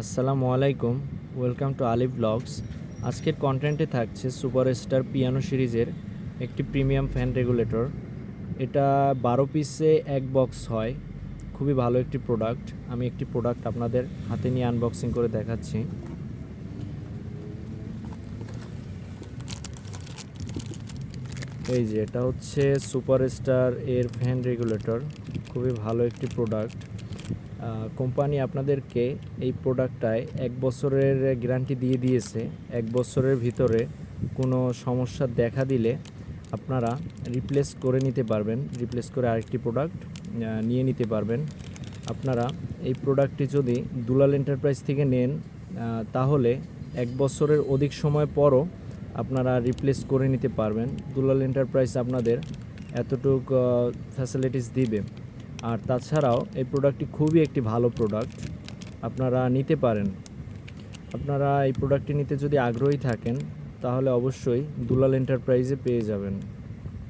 আসসালামু আলাইকুম, welcome to Alif blogs. আজকের কন্টেন্টে থাকছে সুপারস্টার পিয়ানো সিরিজের একটি প্রিমিয়াম ফ্যান রেগুলেটর এটা বারো পিসে এক বক্স হয়, খুবই ভালো একটি প্রোডাক্ট আমি একটি প্রোডাক্ট আপনাদের হাতে নিয়ে আনবক্সিং করে দেখাচ্ছি। এই যে, এটা হচ্ছে সুপারস্টার এর ফ্যান রেগুলেটর খুবই ভালো একটি প্রোডাক্ট কোম্পানি আপনাদেরকে এই প্রোডাক্টটায় এক বছরের গ্যারান্টি দিয়ে দিয়েছে। এক বছরের ভিতরে কোনো সমস্যা দেখা দিলে আপনারা রিপ্লেস করে নিতে পারবেন, রিপ্লেস করে আরেকটি প্রোডাক্ট নিয়ে নিতে পারবেন। আপনারা এই প্রোডাক্টটি যদি দুলাল এন্টারপ্রাইজ থেকে নেন তাহলে এক বছরের অধিক সময় পরও আপনারা রিপ্লেস করে নিতে পারবেন। দুলাল এন্টারপ্রাইজ আপনাদের এতটুক ফ্যাসিলিটিস দিবে। আর তাছাড়াও এই প্রোডাক্টটি খুবই একটি ভালো প্রোডাক্ট আপনারা নিতে পারেন। আপনারা এই প্রোডাক্টটি নিতে যদি আগ্রহী থাকেন, তাহলে অবশ্যই দুলাল এন্টারপ্রাইজে পেয়ে যাবেন।